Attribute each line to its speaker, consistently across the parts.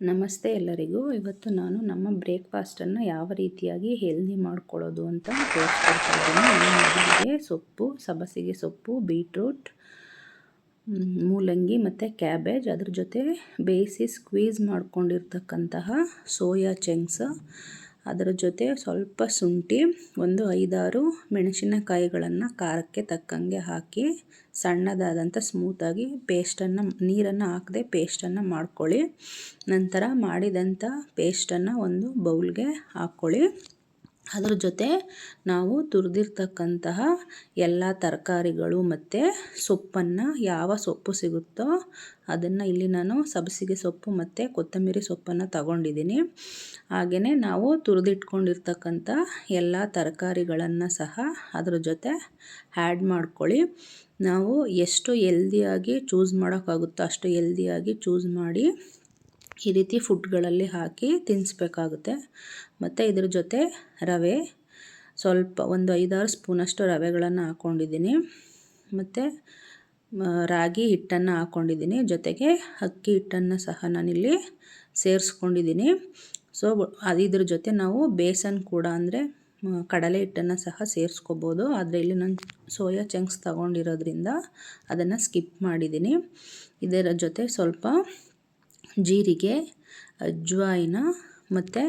Speaker 1: ನಮಸ್ತೆ ಎಲ್ಲರಿಗೂ. ಇವತ್ತು ನಾನು ನಮ್ಮ ಬ್ರೇಕ್ಫಾಸ್ಟನ್ನು ಯಾವ ರೀತಿಯಾಗಿ ಹೆಲ್ದಿ ಮಾಡ್ಕೊಳ್ಳೋದು ಅಂತ ತೋರಿಸ್ಕೊಡ್ತಾ ಇದ್ದೀನಿ. ಮಗುವಿಗೆ ಸೊಪ್ಪು ಸಬಸಿಗೆ ಸೊಪ್ಪು, ಬೀಟ್ರೂಟ್ ಮೂಲಂಗಿ ಮತ್ತು ಕ್ಯಾಬೇಜ್. ಅದ್ರ ಜೊತೆ ಬೇಯಿಸಿ ಸ್ಕ್ವೀಸ್ ಮಾಡ್ಕೊಂಡಿರ್ತಕ್ಕಂತಹ ಸೋಯಾ ಚಂಕ್ಸ್ ಅದರ ಜೊತೆ ಸ್ವಲ್ಪ ಶುಂಠಿ, ಒಂದು ಐದಾರು ಮೆಣಸಿನಕಾಯಿಗಳನ್ನು ಖಾರಕ್ಕೆ ತಕ್ಕಂಗೆ ಹಾಕಿ ಸಣ್ಣದಾದಂಥ ಸ್ಮೂತಾಗಿ ಪೇಸ್ಟನ್ನು ನೀರನ್ನು ಹಾಕದೆ ಪೇಸ್ಟನ್ನು ಮಾಡ್ಕೊಳ್ಳಿ. ನಂತರ ಮಾಡಿದಂಥ ಪೇಸ್ಟನ್ನು ಒಂದು ಬೌಲ್ಗೆ ಹಾಕ್ಕೊಳ್ಳಿ. ಅದ್ರ ಜೊತೆ ನಾವು ತುರಿದಿರ್ತಕ್ಕಂತಹ ಎಲ್ಲ ತರಕಾರಿಗಳು ಮತ್ತು ಸೊಪ್ಪನ್ನು ಯಾವ ಸೊಪ್ಪು ಸಿಗುತ್ತೋ ಅದನ್ನು ಇಲ್ಲಿ ನಾನು ಸಬಸಿಗೆ ಸೊಪ್ಪು ಮತ್ತು ಕೊತ್ತಂಬರಿ ಸೊಪ್ಪನ್ನು ತಗೊಂಡಿದ್ದೀನಿ. ಹಾಗೆಯೇ ನಾವು ತುರಿದಿಟ್ಕೊಂಡಿರ್ತಕ್ಕಂಥ ಎಲ್ಲ ತರಕಾರಿಗಳನ್ನು ಸಹ ಅದರ ಜೊತೆ ಆ್ಯಡ್ ಮಾಡ್ಕೊಳ್ಳಿ. ನಾವು ಎಷ್ಟು ಎಲ್ದಿಯಾಗಿ ಚೂಸ್ ಮಾಡೋಕ್ಕಾಗುತ್ತೋ ಅಷ್ಟು ಎಲ್ದಿಯಾಗಿ ಚೂಸ್ ಮಾಡಿ ಈ ರೀತಿ ಫುಡ್ಗಳಲ್ಲಿ ಹಾಕಿ ತಿನ್ನಿಸ್ಬೇಕಾಗುತ್ತೆ ಮತ್ತು ಇದ್ರ ಜೊತೆ ರವೆ, ಸ್ವಲ್ಪ ಒಂದು ಐದಾರು ಸ್ಪೂನಷ್ಟು ರವೆಗಳನ್ನು ಹಾಕ್ಕೊಂಡಿದ್ದೀನಿ ಮತ್ತು ರಾಗಿ ಹಿಟ್ಟನ್ನು ಹಾಕ್ಕೊಂಡಿದ್ದೀನಿ ಜೊತೆಗೆ ಅಕ್ಕಿ ಹಿಟ್ಟನ್ನು ಸಹ ನಾನಿಲ್ಲಿ ಸೇರಿಸ್ಕೊಂಡಿದ್ದೀನಿ. ಸೊ, ಅದು ಇದ್ರ ಜೊತೆ ನಾವು ಬೇಸನ್ ಕೂಡ ಅಂದರೆ ಕಡಲೆ ಹಿಟ್ಟನ್ನು ಸಹ ಸೇರಿಸ್ಕೋಬೋದು. ಆದರೆ ಇಲ್ಲಿ ನಾನು ಸೋಯಾ ಚಂಕ್ಸ್ ತಗೊಂಡಿರೋದ್ರಿಂದ ಅದನ್ನು ಸ್ಕಿಪ್ ಮಾಡಿದ್ದೀನಿ. ಇದರ ಜೊತೆ ಸ್ವಲ್ಪ ಜೀರಿಗೆ ಅಜ್ವಾಯಿನ ಮತ್ತು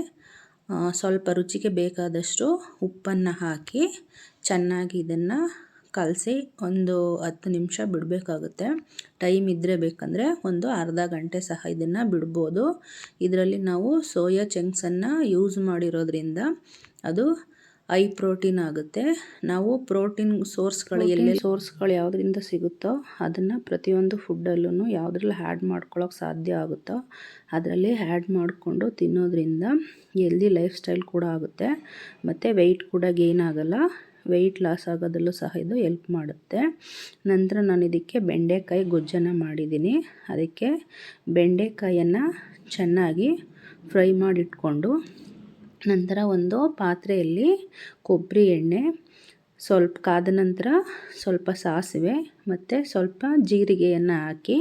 Speaker 1: ಸ್ವಲ್ಪ ರುಚಿಗೆ ಬೇಕಾದಷ್ಟು ಉಪ್ಪನ್ನು ಹಾಕಿ ಚೆನ್ನಾಗಿ ಇದನ್ನು ಕಲಸಿ ಒಂದು ಹತ್ತು ನಿಮಿಷ ಬಿಡಬೇಕಾಗುತ್ತೆ. ಟೈಮ್ ಇದ್ದರೆ ಬೇಕಂದರೆ ಒಂದು ಅರ್ಧ ಗಂಟೆ ಸಹ ಇದನ್ನು ಬಿಡ್ಬೋದು. ಇದರಲ್ಲಿ ನಾವು ಸೋಯಾ ಚಂಕ್ಸನ್ನು ಯೂಸ್ ಮಾಡಿರೋದ್ರಿಂದ ಅದು ಐ ಪ್ರೋಟೀನ್ ಆಗುತ್ತೆ. ನಾವು ಪ್ರೋಟೀನ್ ಸೋರ್ಸ್ಗಳು ಎಲ್ಲಿ ಸೋರ್ಸ್ಗಳು ಯಾವುದರಿಂದ ಸಿಗುತ್ತೋ ಅದನ್ನು ಪ್ರತಿಯೊಂದು ಫುಡ್ಡಲ್ಲೂ ಯಾವುದ್ರಲ್ಲಿ ಆ್ಯಡ್ ಮಾಡ್ಕೊಳ್ಳೋಕೆ ಸಾಧ್ಯ ಆಗುತ್ತೋ ಅದರಲ್ಲಿ ಆ್ಯಡ್ ಮಾಡಿಕೊಂಡು ತಿನ್ನೋದ್ರಿಂದ ಎಲ್ದಿ ಲೈಫ್ ಸ್ಟೈಲ್ ಕೂಡ ಆಗುತ್ತೆ. ಮತ್ತು ವೆಯ್ಟ್ ಕೂಡ ಗೇನ್ ಆಗೋಲ್ಲ. ವೆಯ್ಟ್ ಲಾಸ್ ಆಗೋದಲ್ಲೂ ಸಹ ಇದು ಎಲ್ಪ್ ಮಾಡುತ್ತೆ. ನಂತರ ನಾನು ಇದಕ್ಕೆ ಬೆಂಡೆಕಾಯಿ ಗೊಜ್ಜನ್ನು ಮಾಡಿದ್ದೀನಿ. ಅದಕ್ಕೆ ಬೆಂಡೆಕಾಯಿಯನ್ನು ಚೆನ್ನಾಗಿ ಫ್ರೈ ಮಾಡಿಟ್ಕೊಂಡು ನಂತರ ಒಂದು ಪಾತ್ರೆಯಲ್ಲಿ ಕೊಬ್ಬರಿ ಎಣ್ಣೆ, ಸ್ವಲ್ಪ ಕಾದ ನಂತರ ಸ್ವಲ್ಪ ಸಾಸಿವೆ ಮತ್ತು ಸ್ವಲ್ಪ ಜೀರಿಗೆಯನ್ನು ಹಾಕಿ,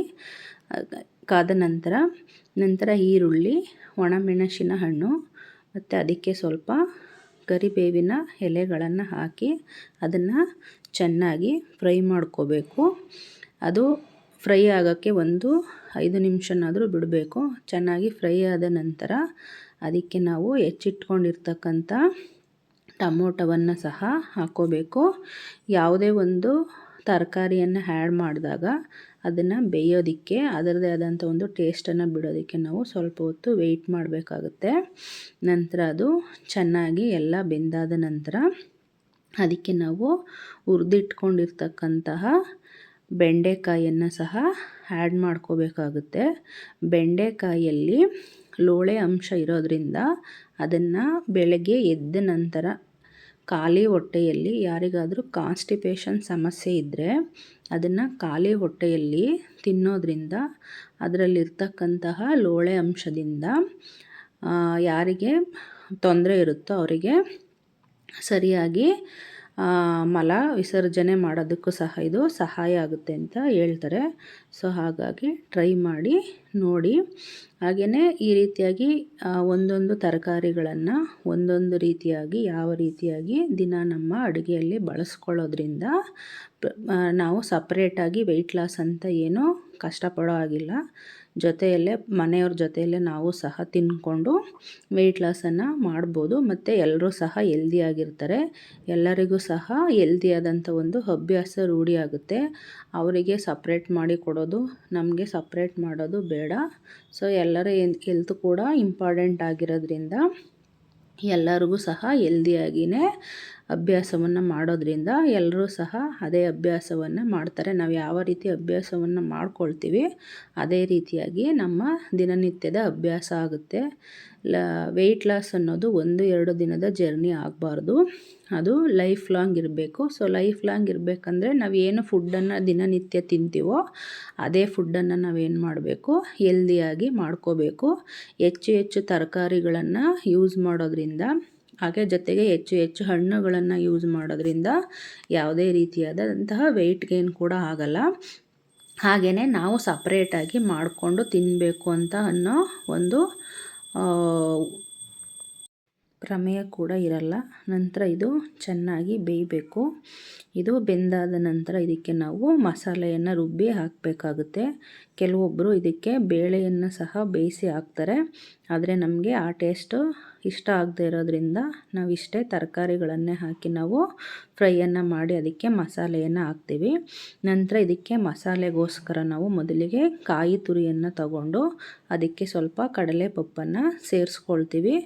Speaker 1: ಕಾದ ನಂತರ ನಂತರ ಈರುಳ್ಳಿ ಒಣಮೆಣಸಿನ ಹಣ್ಣು ಮತ್ತು ಅದಕ್ಕೆ ಸ್ವಲ್ಪ ಕರಿಬೇವಿನ ಎಲೆಗಳನ್ನು ಹಾಕಿ ಅದನ್ನು ಚೆನ್ನಾಗಿ ಫ್ರೈ ಮಾಡ್ಕೋಬೇಕು. ಅದು ಫ್ರೈ ಆಗೋಕ್ಕೆ ಒಂದು ಐದು ನಿಮಿಷನಾದರೂ ಬಿಡಬೇಕು. ಚೆನ್ನಾಗಿ ಫ್ರೈ ಆದ ನಂತರ ಅದಕ್ಕೆ ನಾವು ಹೆಚ್ಚಿಟ್ಕೊಂಡಿರ್ತಕ್ಕಂಥ ಟಮೋಟವನ್ನು ಸಹ ಹಾಕೋಬೇಕು. ಯಾವುದೇ ಒಂದು ತರಕಾರಿಯನ್ನು ಆ್ಯಡ್ ಮಾಡಿದಾಗ ಅದನ್ನು ಬೇಯೋದಕ್ಕೆ ಅದರದೇ ಆದಂಥ ಒಂದು ಟೇಸ್ಟನ್ನು ಬಿಡೋದಕ್ಕೆ ನಾವು ಸ್ವಲ್ಪ ಹೊತ್ತು ವೆಯ್ಟ್ ಮಾಡಬೇಕಾಗುತ್ತೆ. ನಂತರ ಅದು ಚೆನ್ನಾಗಿ ಎಲ್ಲ ಬೆಂದಾದ ನಂತರ ಅದಕ್ಕೆ ನಾವು ಹುರಿದಿಟ್ಕೊಂಡಿರ್ತಕ್ಕಂತಹ ಬೆಂಡೆಕಾಯಿಯನ್ನು ಸಹ ಆ್ಯಡ್ ಮಾಡ್ಕೋಬೇಕಾಗುತ್ತೆ. ಬೆಂಡೆಕಾಯಲ್ಲಿ ಲೋಳೆ ಅಂಶ ಇರೋದರಿಂದ ಅದನ್ನು ಬೆಳಗ್ಗೆ ಎದ್ದ ನಂತರ ಖಾಲಿ ಹೊಟ್ಟೆಯಲ್ಲಿ ಯಾರಿಗಾದರೂ ಕಾನ್ಸ್ಟಿಪೇಷನ್ ಸಮಸ್ಯೆ ಇದ್ದರೆ ಅದನ್ನು ಖಾಲಿ ಹೊಟ್ಟೆಯಲ್ಲಿ ತಿನ್ನೋದ್ರಿಂದ ಅದರಲ್ಲಿರ್ತಕ್ಕಂತಹ ಲೋಳೆ ಅಂಶದಿಂದ ಯಾರಿಗೆ ತೊಂದರೆ ಇರುತ್ತೋ ಅವರಿಗೆ ಸರಿಯಾಗಿ ಮಲ ವಿಸರ್ಜನೆ ಮಾಡೋದಕ್ಕೂ ಸಹ ಇದು ಸಹಾಯ ಆಗುತ್ತೆ ಅಂತ ಹೇಳ್ತಾರೆ. ಸೊ, ಹಾಗಾಗಿ ಟ್ರೈ ಮಾಡಿ, ನೋಡಿ. ಹಾಗೆಯೇ ಈ ರೀತಿಯಾಗಿ ಒಂದೊಂದು ತರಕಾರಿಗಳನ್ನು ಒಂದೊಂದು ರೀತಿಯಾಗಿ, ಯಾವ ರೀತಿಯಾಗಿ ದಿನ ನಮ್ಮ ಅಡುಗೆಯಲ್ಲಿ ಬಳಸ್ಕೊಳ್ಳೋದ್ರಿಂದ ನಾವು ಸಪ್ರೇಟಾಗಿ ವೆಯ್ಟ್ ಲಾಸ್ ಅಂತ ಏನೂ ಕಷ್ಟಪಡೋ ಆಗಿಲ್ಲ ಜೊತೆಯಲ್ಲೇ ಮನೆಯವ್ರ ಜೊತೆಯಲ್ಲೇ ನಾವು ಸಹ ತಿಂದ್ಕೊಂಡು ವೆಯ್ಟ್ ಲಾಸನ್ನು ಮಾಡ್ಬೋದು. ಮತ್ತು ಎಲ್ಲರೂ ಸಹ ಎಲ್ದಿಯಾಗಿರ್ತಾರೆ ಎಲ್ಲರಿಗೂ ಸಹ ಎಲ್ದಿಯಾದಂಥ ಒಂದು ಅಭ್ಯಾಸ ರೂಢಿಯಾಗುತ್ತೆ ಅವರಿಗೆ ಸಪ್ರೇಟ್ ಮಾಡಿ ಕೊಡೋದು, ನಮಗೆ ಸಪ್ರೇಟ್ ಮಾಡೋದು ಬೇಡ. ಸೊ ಎಲ್ಲರ ಹೆಲ್ತ್ ಕೂಡ ಇಂಪಾರ್ಟೆಂಟ್ ಆಗಿರೋದ್ರಿಂದ ಎಲ್ಲರಿಗೂ ಸಹ ಎಲ್ದಿಯಾಗಿಯೇ ಅಭ್ಯಾಸವನ್ನು ಮಾಡೋದ್ರಿಂದ ಎಲ್ಲರೂ ಸಹ ಅದೇ ಅಭ್ಯಾಸವನ್ನು ಮಾಡ್ತಾರೆ. ನಾವು ಯಾವ ರೀತಿ ಅಭ್ಯಾಸವನ್ನು ಮಾಡ್ಕೊಳ್ತೀವಿ, ಅದೇ ರೀತಿಯಾಗಿ ನಮ್ಮ ದಿನನಿತ್ಯದ ಅಭ್ಯಾಸ ಆಗುತ್ತೆ. ಲ ವೆಯ್ಟ್ ಲಾಸ್ ಅನ್ನೋದು ಒಂದು, ಎರಡು ದಿನದ ಜರ್ನಿ ಆಗಬಾರ್ದು. ಅದು ಲೈಫ್ ಲಾಂಗ್ ಇರಬೇಕು. ಸೊ ಲೈಫ್ ಲಾಂಗ್ ಇರಬೇಕಂದ್ರೆ ನಾವು ಏನು ಫುಡ್ಡನ್ನು ದಿನನಿತ್ಯ ತಿಂತೀವೋ ಅದೇ ಫುಡ್ಡನ್ನು ನಾವೇನು ಮಾಡಬೇಕು? ಹೆಲ್ದಿಯಾಗಿ ಮಾಡ್ಕೋಬೇಕು. ಹೆಚ್ಚು ಹೆಚ್ಚು ತರಕಾರಿಗಳನ್ನು ಯೂಸ್ ಮಾಡೋದ್ರಿಂದ, ಹಾಗೆ ಜೊತೆಗೆ ಹೆಚ್ಚು ಹೆಚ್ಚು ಹಣ್ಣುಗಳನ್ನು ಯೂಸ್ ಮಾಡೋದ್ರಿಂದ ಯಾವುದೇ ರೀತಿಯಾದಂತಹ ವೆಯ್ಟ್ ಗೇನ್ ಕೂಡ ಆಗಲ್ಲ. ಹಾಗೆಯೇ ನಾವು ಸಪ್ರೇಟಾಗಿ ಮಾಡಿಕೊಂಡು ತಿನ್ನಬೇಕು ಅಂತ ಅನ್ನೋ ಒಂದು ಪ್ರಮೇಯ ಕೂಡ ಇರಲ್ಲ. ನಂತರ ಇದು ಚೆನ್ನಾಗಿ ಬೇಯಬೇಕು. ಇದು ಬೆಂದಾದ ನಂತರ ಇದಕ್ಕೆ ನಾವು ಮಸಾಲೆಯನ್ನು ರುಬ್ಬಿ ಹಾಕಬೇಕಾಗುತ್ತೆ. ಕೆಲವೊಬ್ಬರು ಇದಕ್ಕೆ ಬೇಳೆಯನ್ನು ಸಹ ಬೇಯಿಸಿ ಹಾಕ್ತಾರೆ. ಆದರೆ ನಮಗೆ ಆ ಟೇಸ್ಟು ಇಷ್ಟ ಆಗದೆ ಇರೋದ್ರಿಂದ ನಾವು ಇಷ್ಟೇ ತರಕಾರಿಗಳನ್ನೇ ಹಾಕಿ ನಾವು ಫ್ರೈಯನ್ನು ಮಾಡಿ ಅದಕ್ಕೆ ಮಸಾಲೆಯನ್ನು ಹಾಕ್ತೀವಿ. ನಂತರ ಇದಕ್ಕೆ ಮಸಾಲೆಗೋಸ್ಕರ ನಾವು ಮೊದಲಿಗೆ ಕಾಯಿ ತುರಿಯನ್ನು ತಗೊಂಡು ಅದಕ್ಕೆ ಸ್ವಲ್ಪ ಕಡಲೆ ಪಪ್ಪನ್ನು ಸೇರಿಸ್ಕೊಳ್ತೀವಿ.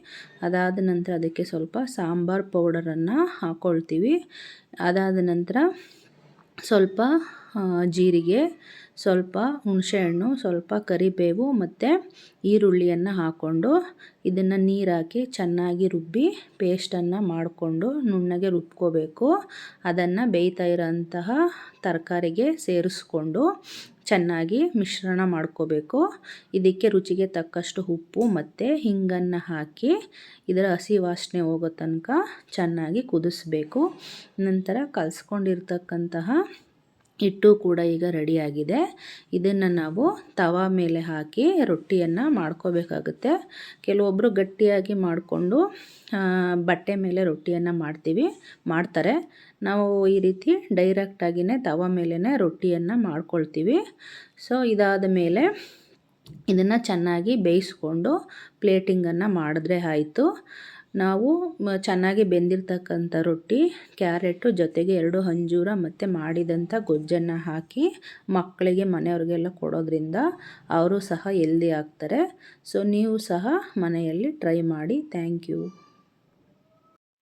Speaker 1: ಅದಾದ ನಂತರ ಅದಕ್ಕೆ ಸ್ವಲ್ಪ ಸಾಂಬಾರು ಪೌಡರನ್ನು ಹಾಕ್ಕೊಳ್ತೀವಿ ಅದಾದ ನಂತರ ಸ್ವಲ್ಪ ಜೀರಿಗೆ, ಸ್ವಲ್ಪ ಹುಣಸೆಹಣ್ಣು ಸ್ವಲ್ಪ ಕರಿಬೇವು ಮತ್ತು ಈರುಳ್ಳಿಯನ್ನು ಹಾಕ್ಕೊಂಡು ಇದನ್ನು ನೀರಾಕಿ ಚೆನ್ನಾಗಿ ರುಬ್ಬಿ ಪೇಸ್ಟನ್ನು ಮಾಡಿಕೊಂಡು ನುಣ್ಣಗೆ ರುಬ್ಕೋಬೇಕು. ಅದನ್ನು ಬೇಯ್ತಾ ಇರೋಂತಹ ತರಕಾರಿಗೆ ಸೇರಿಸ್ಕೊಂಡು ಚೆನ್ನಾಗಿ ಮಿಶ್ರಣ ಮಾಡ್ಕೋಬೇಕು. ಇದಕ್ಕೆ ರುಚಿಗೆ ತಕ್ಕಷ್ಟು ಉಪ್ಪು ಮತ್ತು ಹಿಂಗನ್ನು ಹಾಕಿ ಇದರ ಹಸಿ ವಾಸನೆ ಹೋಗೋ ತನಕ ಚೆನ್ನಾಗಿ ಕುದಿಸ್ಬೇಕು. ನಂತರ ಕಲಸ್ಕೊಂಡಿರ್ತಕ್ಕಂತಹ ಹಿಟ್ಟು ಕೂಡ ಈಗ ರೆಡಿಯಾಗಿದೆ ಇದನ್ನು ನಾವು ತವಾ ಮೇಲೆ ಹಾಕಿ ರೊಟ್ಟಿಯನ್ನು ಮಾಡ್ಕೋಬೇಕಾಗುತ್ತೆ. ಕೆಲವೊಬ್ಬರು ಗಟ್ಟಿಯಾಗಿ ಮಾಡಿಕೊಂಡು ಬಟ್ಟೆ ಮೇಲೆ ರೊಟ್ಟಿಯನ್ನು ಮಾಡ್ತೀವಿ, ಮಾಡ್ತಾರೆ. ನಾವು ಈ ರೀತಿ ಡೈರೆಕ್ಟಾಗಿಯೇ ತವಾ ಮೇಲೇ ರೊಟ್ಟಿಯನ್ನು ಮಾಡ್ಕೊಳ್ತೀವಿ. ಸೊ ಇದಾದ ಮೇಲೆ ಇದನ್ನು ಚೆನ್ನಾಗಿ ಬೇಯಿಸ್ಕೊಂಡು ಪ್ಲೇಟಿಂಗನ್ನು ಮಾಡಿದ್ರೆ ಆಯಿತು. ನಾವು ಚೆನ್ನಾಗಿ ಬೆಂದಿರ್ತಕ್ಕಂಥ ರೊಟ್ಟಿ, ಕ್ಯಾರೆಟು, ಜೊತೆಗೆ ಎರಡು ಅಂಜೂರ ಮತ್ತು ಮಾಡಿದಂಥ ಗೊಜ್ಜನ್ನು ಹಾಕಿ ಮಕ್ಕಳಿಗೆ ಮನೆಯವ್ರಿಗೆಲ್ಲ ಕೊಡೋದ್ರಿಂದ ಅವರು ಸಹ ಎಲ್ದಿ ಆಗ್ತಾರೆ. ಸೊ ನೀವು ಸಹ ಮನೆಯಲ್ಲಿ ಟ್ರೈ ಮಾಡಿ. Thank you